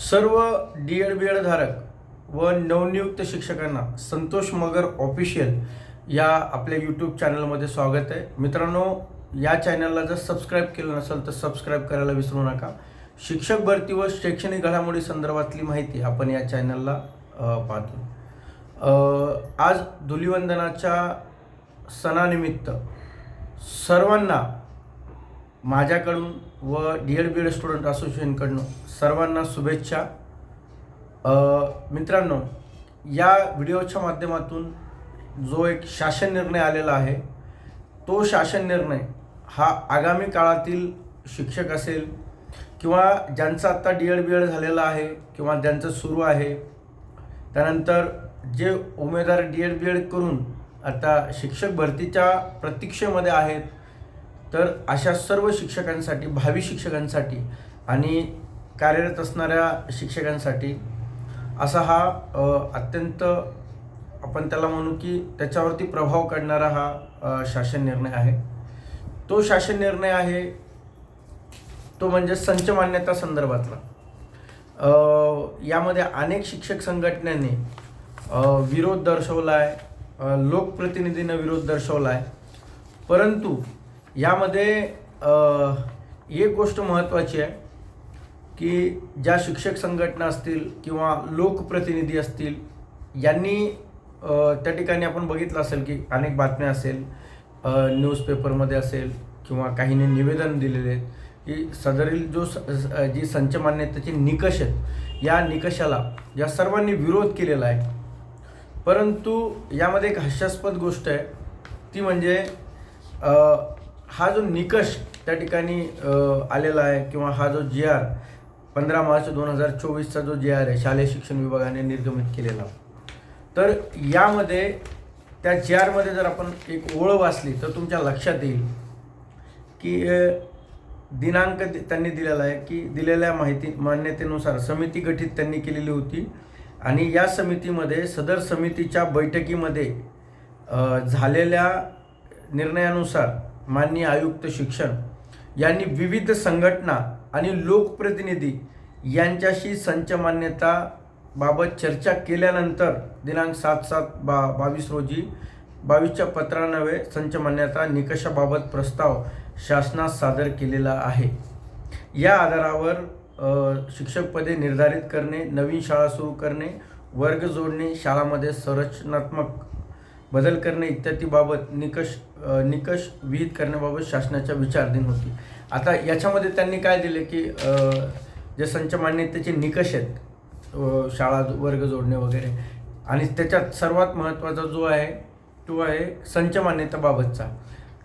सर्व D Ed B add धारक व नवनियुक्त शिक्षकांना संतोष मगर ऑफिशियल या आपल्या यूट्यूब चॅनलमध्ये स्वागत आहे. मित्रांनो या चॅनलला जर सबस्क्राईब केलं नसेल तर सबस्क्राईब करायला विसरू नका. शिक्षक भरती व शैक्षणिक घडामोडी संदर्भातली माहिती आपण या चॅनलला पाहतो. आज धुलिवंदनाच्या सणानिमित्त सर्वांना माझ्याकडून व D Ed B Ed student असोसिएशनकडून सर्वांना शुभेच्छा. मित्रांनो या व्हिडिओच्या माध्यमातून जो एक शासन निर्णय आलेला आहे तो शासन निर्णय हा आगामी काळातील शिक्षक असेल किंवा ज्यांचं आत्ता डी एड बी एड झालेलं आहे किंवा ज्यांचं सुरू आहे त्यानंतर जे उमेदवार डी एड बी एड करून आता शिक्षक भरतीच्या प्रतीक्षेमध्ये आहेत तर अशा सर्व शिक्षकांसाठी भावी शिक्षकांसाठी आणि कार्यरत असणाऱ्या शिक्षकांसाठी असा हा अत्यंत आपण त्याला म्हणू की त्याच्यावरती प्रभाव काढणारा हा शासन निर्णय आहे. तो शासन निर्णय आहे तो म्हणजे संच मान्यता संदर्भातला. यामध्ये अनेक शिक्षक संघटनांनी विरोध दर्शवला आहे लोकप्रतिनिधींना विरोध दर्शवला आहे परंतु यामध्ये एक गोष्ट महत्त्वाची आहे की ज्या शिक्षक संघटना असतील किंवा लोकप्रतिनिधी असतील यांनी त्या ठिकाणी आपण बघितलं असेल की अनेक बातम्या असेल न्यूजपेपरमध्ये असेल किंवा काहींनी निवेदन दिलेले आहेत की सदरील जो स जी संच मान्यतेचे निकष आहेत. या निकषाला या सर्वांनी विरोध केलेला आहे. परंतु यामध्ये एक हास्यास्पद गोष्ट आहे ती म्हणजे हा जो निकष त्या ठिकाणी आलेला आहे किंवा हा जो जी आर पंधरा मार्च दोन हजार चोवीसचा जो जी आर आहे शालेय शिक्षण विभागाने निर्गमित केलेला. तर यामध्ये त्या जी आरमध्ये जर आपण एक ओळ वाचली तर तुमच्या लक्षात येईल की दिनांक दि- त्यांनी दिलेला आहे की दिलेल्या माहिती मान्यतेनुसार समिती गठीत त्यांनी केलेली होती आणि या समितीमध्ये सदर समितीच्या बैठकीमध्ये झालेल्या निर्णयानुसार माननीय आयुक्त शिक्षण यांनी विविध संघटना आणि लोकप्रतिनिधी यांच्याशी संच बाबत चर्चा केल्यानंतर दिनांक सात सात बा बावीस रोजी बावीसच्या पत्रानवे संच मान्यता निकषाबाबत प्रस्ताव शासनास सादर केलेला आहे. या आधारावर शिक्षकपदे निर्धारित करणे नवीन शाळा सुरू करणे वर्ग जोडणे शाळामध्ये संरचनात्मक बदल करणे इत्यादीबाबत निकष निकष विहित करण्याबाबत शासनाच्या विचारधीन होती. आता याच्यामध्ये त्यांनी काय दिले की जे संच मान्यतेचे निकष आहेत शाळा वर्ग जोडणे वगैरे आणि त्याच्यात सर्वात महत्त्वाचा जो आहे तो आहे संच मान्यतेबाबतचा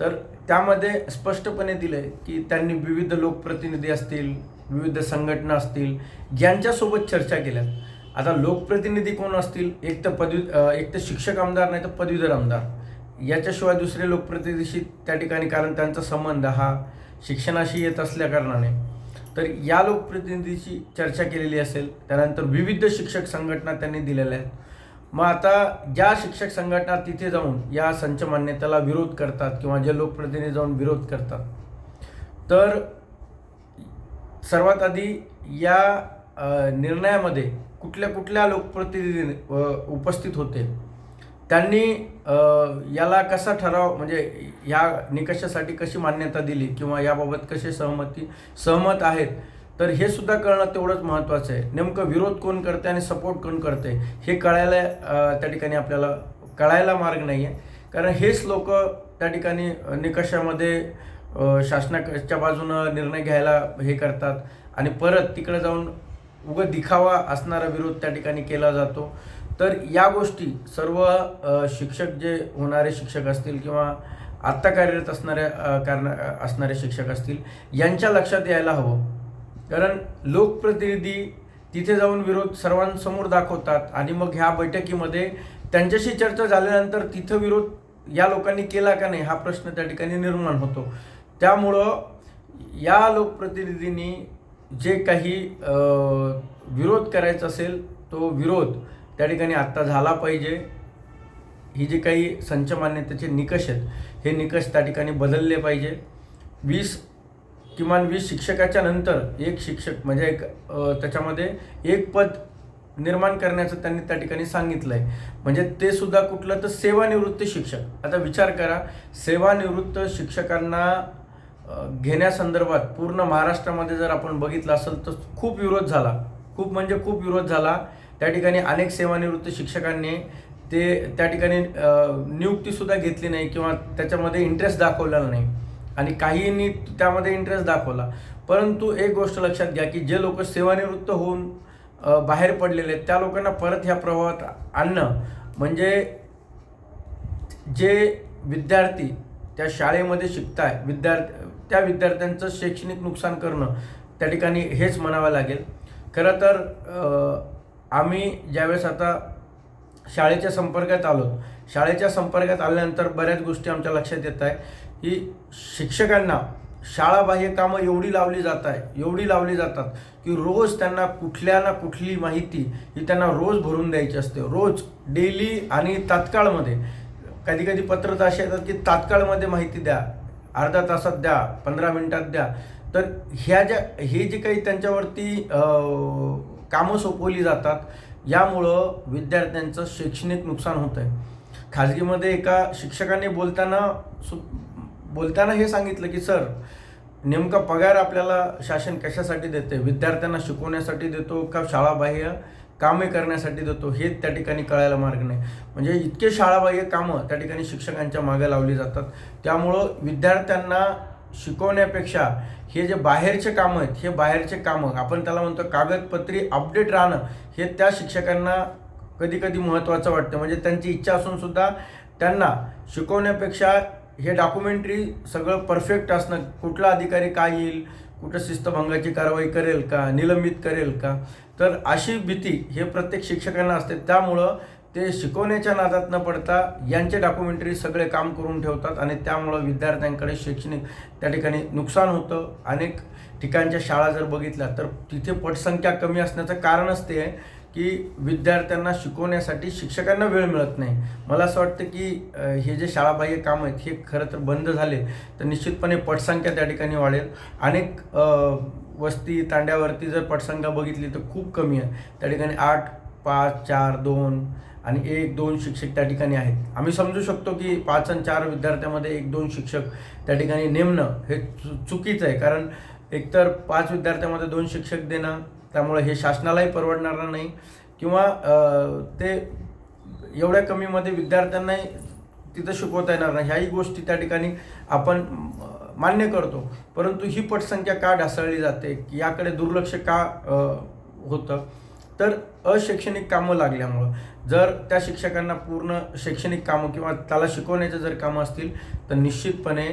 तर त्यामध्ये स्पष्टपणे दिले की त्यांनी विविध लोकप्रतिनिधी असतील विविध संघटना असतील यांच्यासोबत चर्चा केल्या आता लोकप्रतिनिधी कोण असतील? एक तर पदवी एक तर शिक्षक आमदार नाही तर पदवीधर आमदार. याच्याशिवाय दुसरे लोकप्रतिनिधीशी त्या ठिकाणी कारण त्यांचा संबंध हा शिक्षणाशी येत असल्या कारणाने. तर या लोकप्रतिनिधीची चर्चा केलेली असेल त्यानंतर विविध शिक्षक संघटना त्यांनी दिलेल्या आहेत. मग आता ज्या शिक्षक संघटना तिथे जाऊन या संच मान्यतेला विरोध करतात किंवा जे लोकप्रतिनिधी जाऊन विरोध करतात तर सर्वात आधी या निर्णयामध्ये कुठल्या कुठल्या लोकप्रतिनिधी उपस्थित होते? त्यांनी याला कसा ठराव म्हणजे या निकषासाठी कशी मान्यता दिली किंवा याबाबत कसे सहमती सहमत आहेत? तर हे सुद्धा कळणं तेवढंच महत्त्वाचं आहे. नेमकं विरोध कोण करते आणि सपोर्ट कोण करते हे कळायला त्या ठिकाणी आपल्याला कळायला मार्ग नाही आहे कारण हेच लोक त्या ठिकाणी निकषामध्ये शासनाच्या बाजूनं निर्णय घ्यायला हे करतात. आणि परत तिकडे जाऊन उगं दिखावा असणारा विरोध त्या ठिकाणी केला जातो. तर या गोष्टी सर्व शिक्षक जे होणारे शिक्षक असतील किंवा आत्ता कार्यरत असणाऱ्या कारण असणारे शिक्षक असतील यांच्या लक्षात यायला हवं. कारण लोकप्रतिनिधी तिथे जाऊन विरोध सर्वांसमोर दाखवतात आणि मग ह्या बैठकीमध्ये त्यांच्याशी चर्चा झाल्यानंतर तिथं विरोध या लोकांनी केला का नाही हा प्रश्न त्या ठिकाणी निर्माण होतो. त्यामुळं या लोकप्रतिनिधींनी जे काही विरोध करायचा असेल तो विरोध त्या ठिकाणी आत्ता झाला पाहिजे. ही जे काही संच मान्यतेचे निकष आहेत हे निकष त्या ठिकाणी बदलले पाहिजे. वीस किमान वीस शिक्षकाच्या नंतर एक शिक्षक म्हणजे एक त्याच्यामध्ये एक पद निर्माण करण्याचं त्यांनी त्या ठिकाणी सांगितलं आहे म्हणजे ते सुद्धा कुठलं तर सेवानिवृत्त शिक्षक. आता विचार करा सेवानिवृत्त शिक्षकांना घेण्यासंदर्भात पूर्ण महाराष्ट्रामध्ये जर आपण बघितलं असेल तर खूप विरोध झाला. खूप म्हणजे खूप विरोध झाला. त्या ठिकाणी अनेक सेवानिवृत्त शिक्षकांनी ते त्या ठिकाणी नियुक्तीसुद्धा घेतली नाही किंवा त्याच्यामध्ये इंटरेस्ट दाखवलेला नाही. आणि काहींनी त्यामध्ये इंटरेस्ट दाखवला. परंतु एक गोष्ट लक्षात घ्या की जे लोक सेवानिवृत्त होऊन बाहेर पडलेले आहेत त्या लोकांना परत ह्या प्रवाहात आणणं म्हणजे जे विद्यार्थी त्या शाळेमध्ये शिकताय विद्यार्थी त्या विद्यार्थ्यांचं शैक्षणिक नुकसान करणं त्या ठिकाणी हेच म्हणावं लागेल. खरं तर आम्ही ज्यावेळेस आता शाळेच्या संपर्कात आलो शाळेच्या संपर्कात आल्यानंतर बऱ्याच गोष्टी आमच्या लक्षात येत आहे की शिक्षकांना शाळाबाह्य कामं एवढी लावली जात आहे एवढी लावली जातात की रोज त्यांना कुठल्या ना कुठली माहिती ही त्यांना रोज भरून द्यायची असते. रोज डेली आणि तात्काळमध्ये. कधी कधी पत्र तर असे येतात की तात्काळमध्ये माहिती द्या अर्धा तासात द्या पंधरा मिनटात द्या. तर ह्या ज्या हे जे काही त्यांच्यावरती कामं सोपवली जातात यामुळं विद्यार्थ्यांचं शैक्षणिक नुकसान होत आहे खाजगीमध्ये एका शिक्षकाने बोलताना सु बोलताना हे सांगितलं की सर नेमका पगार आपल्याला शासन कशासाठी देते विद्यार्थ्यांना शिकवण्यासाठी देतो का शाळाबाह्य कामे करण्यासाठी देतो हे त्या ठिकाणी कळायला मार्ग नाही. म्हणजे इतके शाळाबाह्य कामं त्या ठिकाणी शिक्षकांच्या मागे लावली जातात. त्यामुळं विद्यार्थ्यांना शिकवण्यापेक्षा हे जे बाहेरचे कामं आहेत हे बाहेरचे कामं आपण त्याला म्हणतो कागदपत्री अपडेट राहणं हे त्या शिक्षकांना कधी कधी महत्त्वाचं वाटतं. म्हणजे त्यांची इच्छा असूनसुद्धा त्यांना शिकवण्यापेक्षा हे डॉक्युमेंटरी सगळं परफेक्ट असणं कुठला अधिकारी काय येईल कुठं शिस्तभंगाची कारवाई करेल का निलंबित करेल का तर अशी भीती हे प्रत्येक शिक्षकांना असते. त्यामुळं ते शिकवण्याच्या नादात न पडता यांचे डॉक्युमेंटरी सगळे काम करून ठेवतात आणि त्यामुळं विद्यार्थ्यांकडे शैक्षणिक त्या ठिकाणी नुकसान होतं. अनेक ठिकाणच्या शाळा जर बघितल्या तर तिथे पटसंख्या कमी असण्याचं कारणच ते आहे की विद्यार्थ्यांना शिकवण्यासाठी शिक्षकांना वेळ मिळत नाही. मला असं वाटतं की हे जे शाळाबाह्य काम आहेत हे खरं तर बंद झाले तर निश्चितपणे पटसंख्या त्या ठिकाणी वाढेल. अनेक वस्ती तांड्यावरती जर पटसंख्या बघितली तर खूप कमी आहे. त्या ठिकाणी आठ पाच चार दोन आणि एक दोन शिक्षक त्या ठिकाणी आहेत. आम्ही समजू शकतो की पाच आणि चार विद्यार्थ्यामध्ये एक दोन शिक्षक त्या ठिकाणी नेमणं हे चु चुकीचं आहे. कारण एकतर पाच विद्यार्थ्यामध्ये दोन शिक्षक देणं त्यामुळे हे शासनालाही परवडणार नाही किंवा ते एवढ्या कमीमध्ये विद्यार्थ्यांनाही तिथं शिकवता येणार नाही. ह्याही गोष्टी त्या ठिकाणी आपण मान्य करतो. परंतु ही पटसंख्या का ढासळली जाते? याकडे दुर्लक्ष का होतं? तर अशैक्षणिक कामं लागल्यामुळं. जर त्या शिक्षकांना पूर्ण शैक्षणिक कामं किंवा त्याला शिकवण्याचे जर कामं असतील तर निश्चितपणे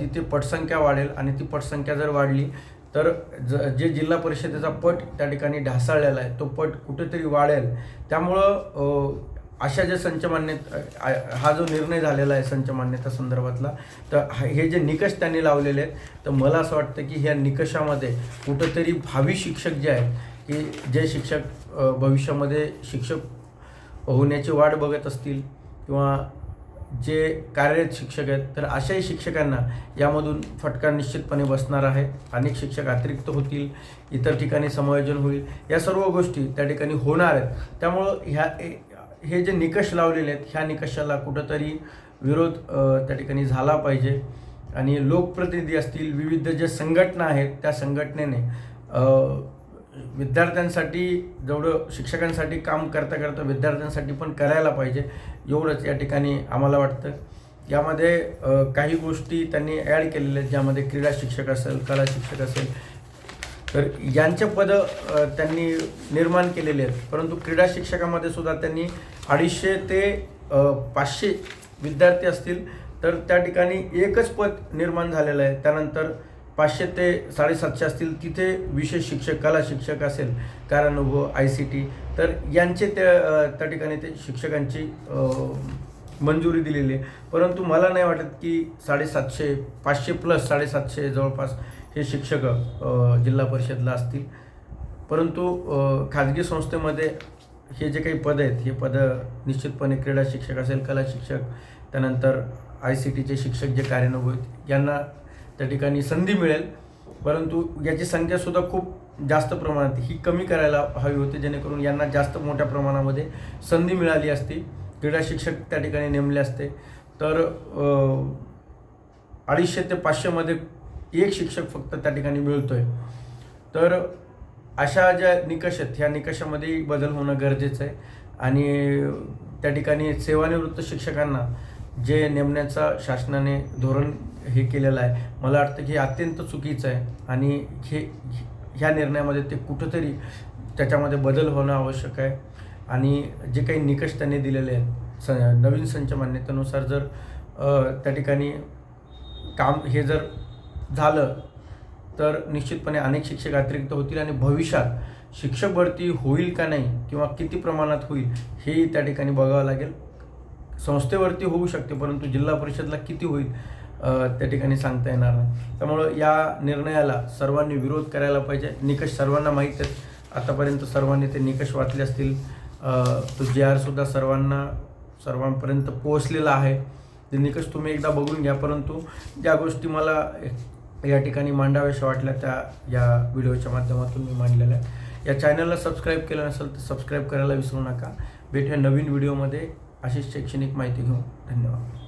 तिथे पटसंख्या वाढेल. आणि ती पटसंख्या जर वाढली तर ज जे जिल्हा परिषदेचा पट त्या ठिकाणी ढासळलेला आहे तो पट कुठेतरी वाढेल. त्यामुळं अशा ज्या संच मान्यता हा जो निर्णय झालेला आहे संचमान्यता संदर्भातला तर हा- हे जे निकष त्यांनी लावलेले आहेत तर मला असं वाटतं की ह्या निकषामध्ये कुठंतरी भावी शिक्षक जे आहेत की जे शिक्षक भविष्यामध्ये शिक्षक होण्याची वाट बघत असतील किंवा जे कार्यरत शिक्षक आहेत तर अशाही शिक्षकांना यामधून फटका निश्चितपणे बसणार आहे. अनेक शिक्षक अतिरिक्त होतील इतर ठिकाणी समायोजन होईल. या सर्व गोष्टी त्या ठिकाणी होणार आहेत. त्यामुळं ह्या हे- जे निकष लावलेले आहेत ह्या निकषाला कुठंतरी विरोध त्या ठिकाणी झाला पाहिजे. आणि लोकप्रतिनिधी असतील विविध जे संघटना आहेत त्या संघटनेने विद्यार्थ्यांसाठी जेवढं शिक्षकांसाठी काम करता करता विद्यार्थ्यांसाठी पण करायला पाहिजे एवढंच या ठिकाणी आम्हाला वाटतं. यामध्ये काही गोष्टी त्यांनी ॲड केलेल्या आहेत ज्यामध्ये क्रीडा शिक्षक असेल कला शिक्षक असेल तर यांचे पदं त्यांनी निर्माण केलेले आहेत. परंतु क्रीडा शिक्षकामध्ये सुद्धा त्यांनी अडीचशे ते पाचशे विद्यार्थी असतील तर त्या ठिकाणी एकच पद निर्माण झालेलं आहे. त्यानंतर पाचशे ते साडेसातशे असतील तिथे विशेष शिक्षक कला शिक्षक असेल कारानुभव आय सी टी. तर यांचे त्या त्या ठिकाणी ते शिक्षकांची मंजुरी दिलेली आहे. परंतु मला नाही वाटत की साडेसातशे पाचशे प्लस साडेसातशे जवळपास हे शिक्षक जिल्हा परिषदला असतील. परंतु खाजगी संस्थेमध्ये हे जे काही पदं आहेत हे पदं निश्चितपणे क्रीडा शिक्षक असेल कला शिक्षक त्यानंतर आय सी टीचे शिक्षक जे कार्यानुभव यांना त्या ठिकाणी संधी मिळेल. परंतु याची संख्यासुद्धा खूप जास्त प्रमाणात ही कमी करायला हवी होती जेणेकरून यांना जास्त मोठ्या प्रमाणामध्ये संधी मिळाली असती. क्रीडा शिक्षक त्या ठिकाणी नेमले असते. तर अडीचशे ते पाचशेमध्ये एक शिक्षक फक्त त्या ठिकाणी मिळतोय. तर अशा ज्या निकष आहेत ह्या निकषामध्ये बदल होणं गरजेचं आहे. आणि त्या ठिकाणी सेवानिवृत्त शिक्षकांना जे नेमण्याचा शासनाने धोरण हे केलेलं आहे मला वाटतं की अत्यंत चुकीचं आहे. आणि हे ह्या निर्णयामध्ये ते कुठंतरी त्याच्यामध्ये बदल होणं आवश्यक आहे. आणि जे काही निकष त्यांनी दिलेले आहेत स नवीन संच मान्यतेनुसार जर त्या ठिकाणी काम हे जर झालं तर निश्चितपणे अनेक शिक्षक अतिरिक्त होतील आणि भविष्यात शिक्षक भरती होईल का नाही किंवा किती प्रमाणात होईल हेही त्या ठिकाणी बघावं लागेल. संस्थेवरती होऊ शकते परंतु जिल्हा परिषदला किती होईल त्या ठिकाणी सांगता येणार नाही. त्यामुळं या निर्णयाला सर्वांनी विरोध करायला पाहिजे. निकष सर्वांना माहीत आहेत. आतापर्यंत सर्वांनी ते निकष वाचले असतील. तो जे आरसुद्धा सर्वांना सर्वांपर्यंत पोहोचलेला आहे. ते निकष तुम्ही एकदा बघून घ्या परंतु ज्या गोष्टी मला या ठिकाणी मांडाव्याशा वाटल्या त्या या व्हिडिओच्या माध्यमातून मी मांडलेल्या. आहे या चॅनलला सबस्क्राईब केलं नसेल तर सबस्क्राईब करायला विसरू नका. भेटूया नवीन व्हिडिओमध्ये. अशीच शैक्षणिक माहिती घेऊन. धन्यवाद.